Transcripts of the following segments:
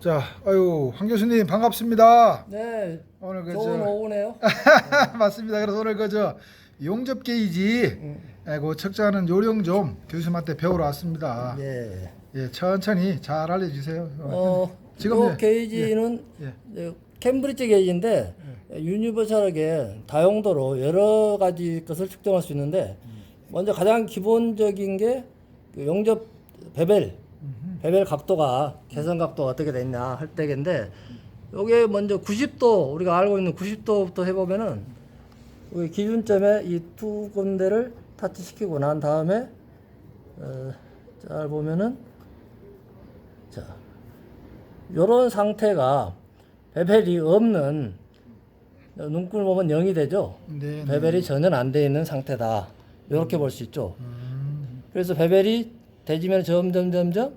자, 아유, 황 교수님 반갑습니다. 네, 오늘 그 좋은 저 오후네요. 맞습니다. 그래서 오늘 그저 용접 게이지 음. 예, 그 측정하는 요령 좀 교수님한테 배우러 왔습니다. 예. 예, 천천히 잘 알려 주세요. 어, 지금 요 예, 게이지는 예. 저 캠브리지 게이지인데 유니버설하게 다용도로 여러 가지 것을 측정할 수 있는데 먼저 가장 기본적인 게그 용접 베벨 베벨 각도가 개선 각도가 어떻게 됐냐 할 때인데 요게 먼저 90도 우리가 알고 있는 90도부터 해보면은 여기 기준점에 이 두 군데를 타치시키고 난 다음에 어, 잘 보면은 자 요런 상태가 베벨이 없는 눈금을 보면 0이 되죠. 네, 네. 베벨이 전혀 안 돼 있는 상태다. 이렇게 볼 수 있죠. 음, 그래서 베벨이 되지면 점점 점점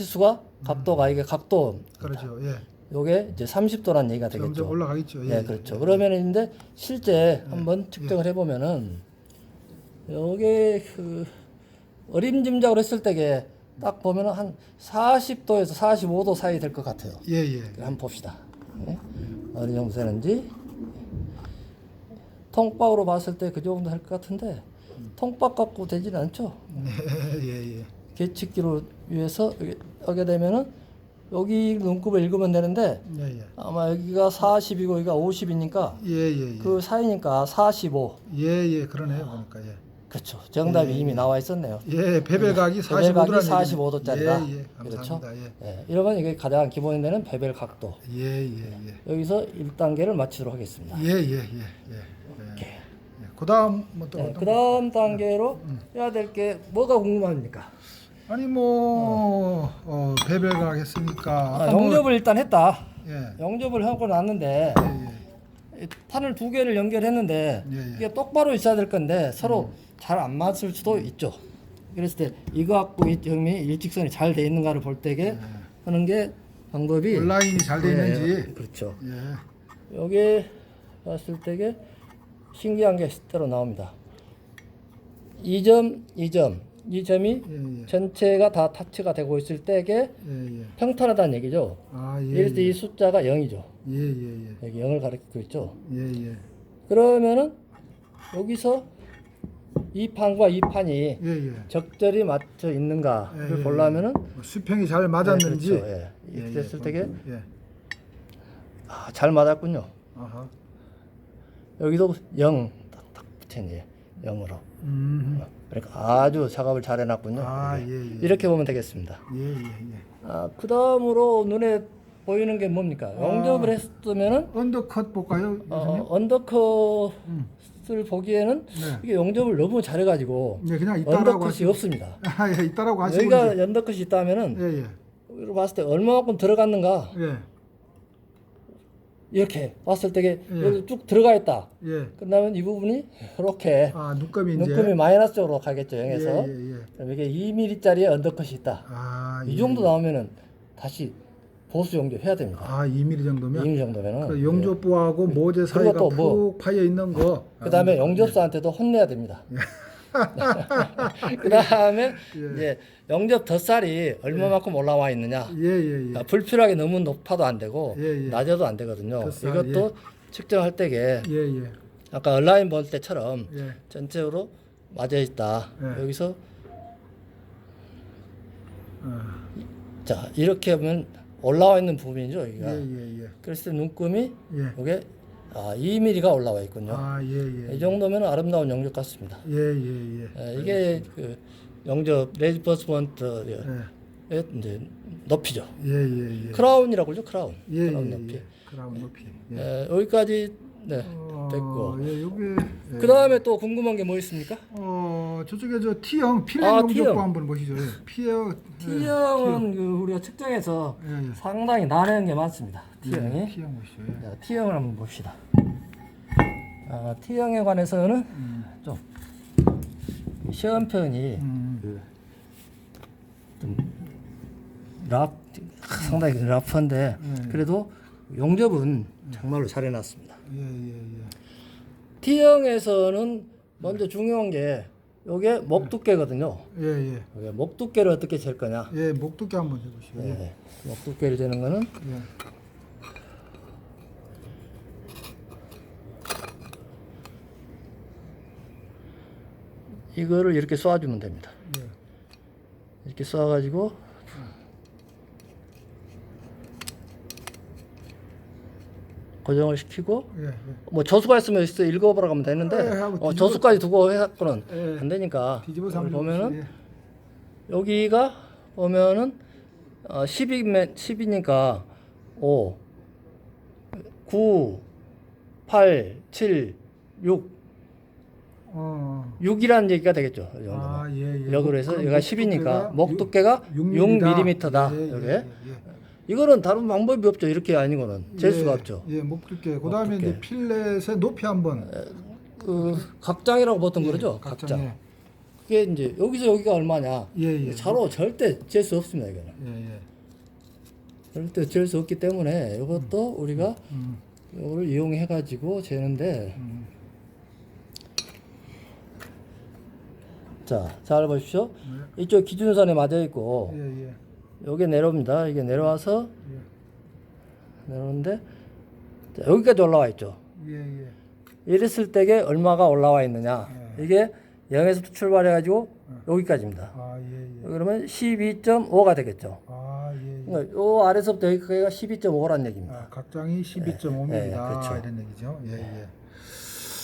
치수가 각도가 이게 각도 그렇죠. 예. 요게 이제 30도란 얘기가 되겠죠. 점점 올라가겠죠. 예, 그렇죠. 그러면 이제 실제 한번 측정을 해보면은 요게 그 어림짐작으로 했을 때게 딱 보면은 한 40도에서 45도 사이 될 것 같아요. 예, 예. 한번 봅시다. 네? 어느 정도 되는지 통박으로 봤을 때 그 정도 될 것 같은데 통박 갖고 되지는 않죠. 네, 예, 예. 계측기로 위해서 하게 되면은 여기 눈곱을 읽으면 되는데 예, 예. 아마 여기가 40이고 여기가 50이니까 예, 예, 예. 그 사이니까 45. 예, 예. 그러네요. 보니까 예. 그렇죠. 정답이 이미 나와 있었네요. 예, 베벨각이 베벨 각이 45도라는 45도 짜리다. 예, 예. 그렇죠. 예. 예, 이러면 이게 가장 기본이 되는 베벨 각도. 예, 예, 예. 여기서 1단계를 마치도록 하겠습니다. 예, 예, 예, 예. 예. 그다음 뭐또 네, 그 다음 단계로 해야 될 게 뭐가 궁금합니까? 아니 뭐 어, 배별각 했으니까 아, 뭐- 영접을 일단 했다. 예, 영접을 하고 났는데 예, 이 판을 두 개를 연결했는데 예, 예. 이게 똑바로 있어야 될 건데 서로 잘 안 맞을 수도 있죠. 그랬을 때 이거 갖고 이 점이 일직선이 잘 돼 있는가를 볼 때게 하는 게 방법이 예. 온라인이 잘 돼 예, 있는지 그렇죠. 예, 여기 봤을 때게 신기한 게 실제로 나옵니다. 이 점, 이 점, 이 점이 예, 예, 전체가 다 타치가 되고 있을 때게 예, 예. 평탄하다는 얘기죠. 아, 예, 때이 숫자가 0이죠. 예, 예, 예, 여기 0을 가리키고 있죠. 예, 예, 그러면은 여기서 이 판과 이 판이 예, 예. 적절히 맞춰 있는가를 예, 예, 보려면은 뭐 수평이 잘 맞았는지. 네, 그렇죠. 예. 이렇게 예, 됐을 예, 때게 예, 아, 잘 맞았군요. 아하, 여기도 0 딱딱 붙였네. 0으로. 음, 그러니까 아주 작업을 잘 해놨군요. 아, 네. 예, 예, 이렇게 보면 되겠습니다. 예, 예, 예. 아, 그 다음으로 눈에 보이는 게 뭡니까? 영접을 했으면은 언더컷 볼까요, 교수님? 어, 언더컷을 보기에는 네. 이게 영접을 너무 잘해가지고 예, 그냥 있다라고 언더컷이 하시고, 없습니다. 아, 예, 있다라고 하시고, 여기가 언더컷이 있다면은 예, 예, 봤을 때 얼마만큼 들어갔는가 예, 이렇게 봤을 때게 예. 여기 쭉 들어가 있다. 예. 끝나면 이 부분이 이렇게 아, 눈금이 이제. 눈금이 마이너스 쪽으로 가겠죠. 0에서. 예, 예, 예. 그럼 이게 2mm짜리의 언더컷이 있다. 아, 이 예. 정도 나오면은 다시 보수 용접 해야 됩니다. 아, 2mm 정도면 2mm 정도면은. 그 용접부하고 모재 그리고 사이가 또 뭐- 푹 파여 있는 거. 그 다음에 영접사한테도 혼내야 됩니다. 그 다음에 이제 영접 덧살이 얼마만큼 올라와 있느냐. 예, 예, 예. 그러니까 불필요하게 너무 높아도 안 되고 예, 예. 낮아도 안 되거든요. 덧살, 이것도 측정할 때게 예, 예. 아까 온라인 볼 때처럼 예. 전체로 맞아 있다. 예. 여기서 어. 자 이렇게 하면 올라와 있는 부분이죠. 예, 여기가. 예, 예. 그랬을 때 눈금이 예. 이게 아, 2mm가 올라와 있군요. 아, 예, 예. 이 정도면 아름다운 영접 같습니다. 예, 예, 예. 예, 이게 그 영접 레지버스먼트의 예. 이제 높이죠. 예, 예, 예. 크라운이라고 그러죠. 크라운. 예, 크라운 예, 높이. 예. 크라운 높이. 예. 예, 여기까지 네, 어, 됐고. 예, 요게 예. 그 다음에 또 궁금한 게 뭐 있습니까? 어, 저쪽에 저 T형 필렛 아, 용접부 T형. 한번 보시죠. 예. T형. T형은 그 우리가 측정해서 예, 예. 상당히 난해한 게 많습니다. T형이. 예, T형 보시죠. 예. 자, T형을 한번 봅시다. 아, T형에 관해서는 음. 좀 시험 편이 음. 그랍 상당히 라프한데 음. 그래도 용접은 정말로 잘 해놨습니다. 예, 예, 예. T형에서는 먼저 중요한 게 요게 목 두께거든요. 예, 예. 요게 목 두께를 어떻게 잴 거냐? 예, 목 두께 한번 해보시죠. 예. 네. 목 두께를 재는 거는 예. 이거를 이렇게 쏴주면 됩니다. 예. 이렇게 쏴가지고 고정을 시키고 예, 예. 뭐 저수가 있으면 있어 읽어보라 하면 되는데 예, 하고 어, 저수까지 두고 해갖고는 예. 안 되니까 보면은 해보시죠. 여기가 보면은 어, 10이면 10이니까 5 9 8 7 6 어. 6이라는 얘기가 되겠죠. 이 정도면. 아, 예, 예. 역으로 해서 얘가 목 10이니까 두께가 목 두께가 6mm다. 예, 예, 여기. 예, 예. 이거는 다른 방법이 없죠. 이렇게 아니고는 잴 예, 수가 없죠. 예, 목 두께. 그다음에. 이제 필렛의 높이 한번 그 각장이라고 보통 예, 그러죠. 각장, 각장. 예. 그게 이제 여기서 여기가 얼마냐? 예, 예. 차로 절대 잴 수 없습니다. 이거는 예, 예. 절대 잴수 없기 때문에 이것도 우리가 음. 이거를 이용해 가지고 재는데 음. 자, 잘 보십시오. 이쪽 기준선에 맞아 있고 예, 예. 여기 내려옵니다. 이게 내려와서 예. 내려오는데 자, 여기까지 올라와 있죠. 예, 예. 이랬을 때게 얼마가 올라와 있느냐? 예. 이게 0에서 출발해 가지고 여기까지입니다. 아, 예, 예. 그러면 12.5가 되겠죠. 아, 예, 예. 그러니까 요 아래서부터 여기까지가 12.5란 얘기입니다. 아, 각장이 12.5mm다 예, 예, 그렇죠. 이런 얘기죠. 예, 예.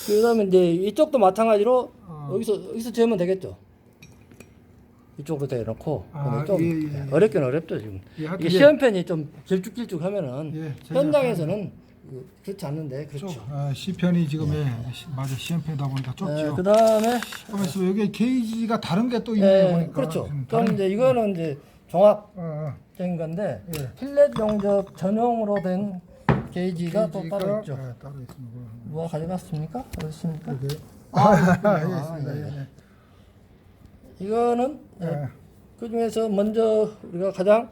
그다음에 이제 이쪽도 마찬가지로 어. 여기서 여기서 재면 되겠죠. 이쪽으로 대놓고 아, 근데 좀 예, 예, 예. 어렵긴 어렵죠 지금. 예, 하여튼 이게 예. 시험편이 좀 길쭉길쭉하면은 예, 제가 현장에서는 그- 그렇지 않는데 그렇죠. 좀, 아, 시편이 지금 예, 시- 맞아 시험편이다 보니까 좁죠. 그 다음에 그래서 여기 게이지가 다른 게 또 있네요 예, 보니까. 그렇죠. 음, 그럼 다른- 이제 이거는 이제 종합적인 어, 어. 건데 예. 필렛 용접 전용으로 된 게이지가 또 따로 있죠. 예, 따로 있습니다. 누가 가져갔습니까? 어딨습니까? 여기. 아, 아. 예, 아, 있습니다. 예, 예, 예. 이거는 예. 그 중에서 먼저 우리가 가장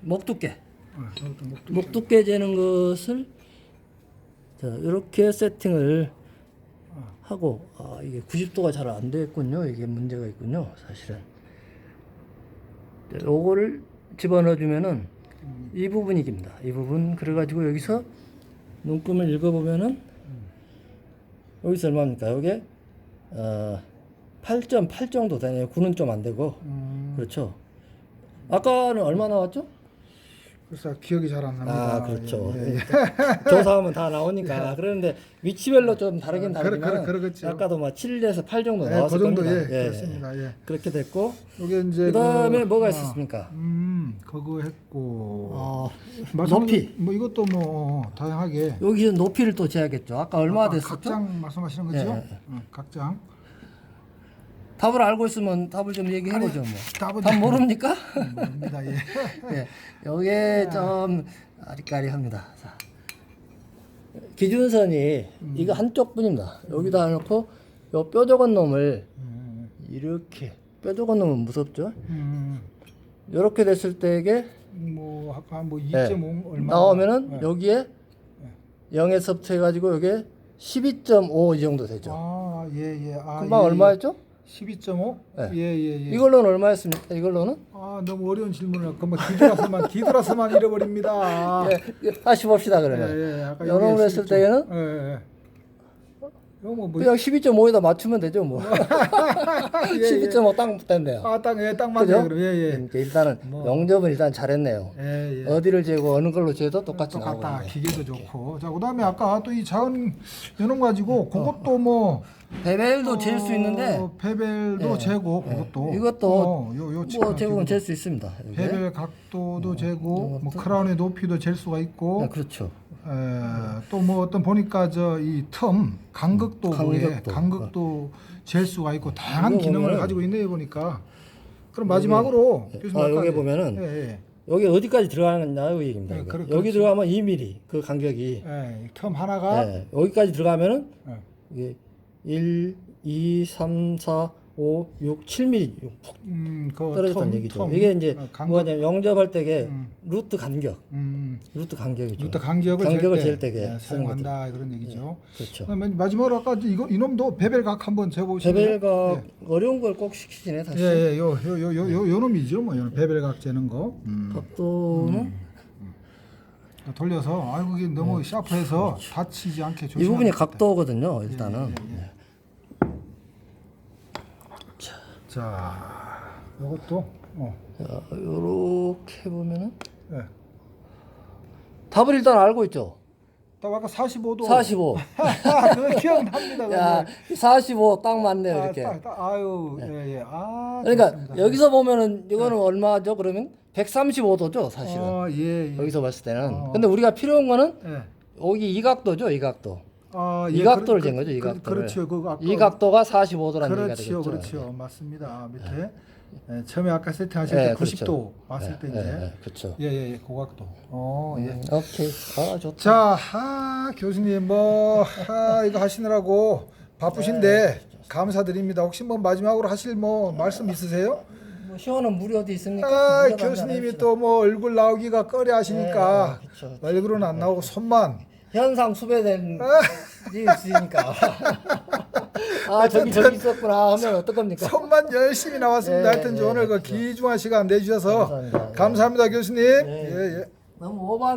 목 두께, 어, 이것도 목- 목 두께 재는 것을 자 이렇게 세팅을 하고 아 이게 90도가 잘 안 됐군요. 이게 문제가 있군요. 사실은 자, 요거를 집어넣어 주면은 이 부분이 깁니다. 이 부분 그래가지고 여기서 눈금을 읽어보면은 여기서 얼마입니까? 여기 어, 8.8 정도 되네요. 9는 좀 안 되고 음, 그렇죠. 아까는 얼마 나왔죠? 글쎄 기억이 잘 안 납니다. 아 그렇죠. 예, 예, 예. 조사하면 다 나오니까 그런데 위치별로 좀 다르긴 아, 그러- 다르지만 그러- 그러겠죠. 아까도 막 7에서 8 정도 예, 나왔을 그 정도 겁니다. 예, 그렇습니다. 예. 그렇게 됐고 이게 이제 그다음에 그- 뭐가 어, 있었습니까? 음, 그거 했고. 어, 높이 뭐 이것도 뭐 어, 다양하게. 여기서 높이를 또 재야겠죠. 아까 얼마 아까 됐었죠? 각장 말씀하시는 거죠? 예, 예. 어, 각장. 답을 알고 있으면 답을 좀 얘기해 보죠. 뭐. 답은 답 모릅니까? 모릅니다. 예. 예, 요게 좀 아리까리합니다. 자, 기준선이 음. 이거 한쪽 뿐입니다. 여기다 놓고 요 뾰족한 놈을 음, 이렇게 뾰족한 놈은 무섭죠? 음, 이렇게 됐을 때게 뭐 아까 뭐 예, 2.5 얼마 나오면은 예. 여기에 0에서부터 해가지고 여기 12.5 이 정도 되죠. 아, 예, 예. 아, 금방 예, 얼마였죠? 12.5? 예. 예, 예, 예. 이걸로는 얼마였습니까? 이걸로는? 아, 너무 어려운 질문을 금방 뒤돌아서만 뒤돌아서만 잃어버립니다. 예, 예, 다시 봅시다 예, 그러면. 예. 요런 여기 했을 12.5. 때에는 예, 예. 이거 뭐, 뭐 그냥 12.5에다 맞추면 되죠 뭐. 예, 예. 12.5딱 됐네요. 아, 딱, 예, 딱? 맞네요. 그럼 예, 예. 일단은 뭐. 영접은 일단 잘했네요. 예, 예. 어디를 재고 어느 걸로 재도 똑같이 똑같다. 나오고. 기계도 좋고. 자, 그 다음에 아까 또 이 작은 연놈 가지고 그것도 뭐 베벨도 잴수 있는데 어, 베벨도 예, 재고 예. 그것도 이것도 어, 요, 요 뭐 재고는 잴 수 있습니다. 이게. 베벨 각도도 재고 뭐 크라운의 높이도 잴 수가 있고 네, 그렇죠. 또 뭐 어떤 보니까 저이텀 간극도 간격도. 간극도 잴 수가 있고 다양한 이거 기능을 보면은 가지고 있네 보니까 그럼 마지막으로 예. 교수님 아, 아까 여기 이제- 보면은 예, 예. 여기 어디까지 들어가느냐 이 얘기입니다. 네, 이거. 그렇- 여기 그렇죠. 들어가면 2mm 그 간격이 예, 이텀 하나가 네, 여기까지 들어가면은 예. 이게 1, 2, 3, 4, 5, 6, 7mm 푹 음, 그 떨어졌다는 텀, 얘기죠. 텀, 이게 이제 어, 간격, 뭐냐면 영접할 때게 음. 루트 간격, 음, 루트 간격이죠. 루트 간격을, 간격을 잴 때, 때게 예, 쓰는 거죠. 사용한다 그런 얘기죠. 그렇죠. 그다음에 마지막으로 아까 이거 이놈도 베벨각 한번 재보시면 베벨각 어려운 걸 꼭 시키시네 다시. 예, 예, 요, 요, 요, 요, 요, 요 놈이죠, 뭐, 요 베벨각 재는 거. 음. 각도는 돌려서, 아이고, 이게 너무 샤프해서 다치지 않게 조심. 이 부분이 각도거든요. 일단은 예, 자, 이것도, 어, 자, 요렇게 보면은 예. 답을 일단 알고 있죠. 딱 아까 45도. 45. 그거 기억납니다. 야, 45 딱 맞네요, 아, 이렇게. 딱, 딱, 아유, 예, 예. 아, 그러니까 좋습니다. 여기서 보면은 이거는 얼마죠? 그러면 135도죠, 사실은. 어, 예, 예. 여기서 봤을 때는. 어. 근데 우리가 필요한 거는 예. 여기 이 각도죠, 이 각도. 아, 이 예, 각도를 그- 잰 거죠, 이 그- 각도를. 그렇죠. 그 아까 이 각도가 45도라는 얘기가 그렇죠, 되겠죠. 그렇죠. 맞습니다. 아, 밑에 예, 처음에 아까 세팅하실 예, 때 그렇죠. 90도 왔을 예, 때 예, 이제 예, 그렇죠. 예, 예, 예, 고각도. 어, 예. 음, 오케이. 아, 좋다. 자, 아, 교수님 뭐 아, 이거 하시느라고 바쁘신데 감사드립니다. 혹시 뭐 마지막으로 하실 뭐 말씀 있으세요? 뭐 시원한 물이 어디 있습니까? 아, 교수님이. 또 뭐 얼굴 나오기가 꺼려 하시니까 네, 그쵸. 얼굴은 안 나오고 손만 현상 수배된 일 있으니까. 아, 저기 저기 있었구나 하면 어떡합니까? 손만 열심히 나왔습니다. 네, 하여튼 네, 오늘 그 그렇죠. 귀중한 시간 내주셔서 감사합니다. 감사합니다, 교수님. 네. 예, 예. 너무 오반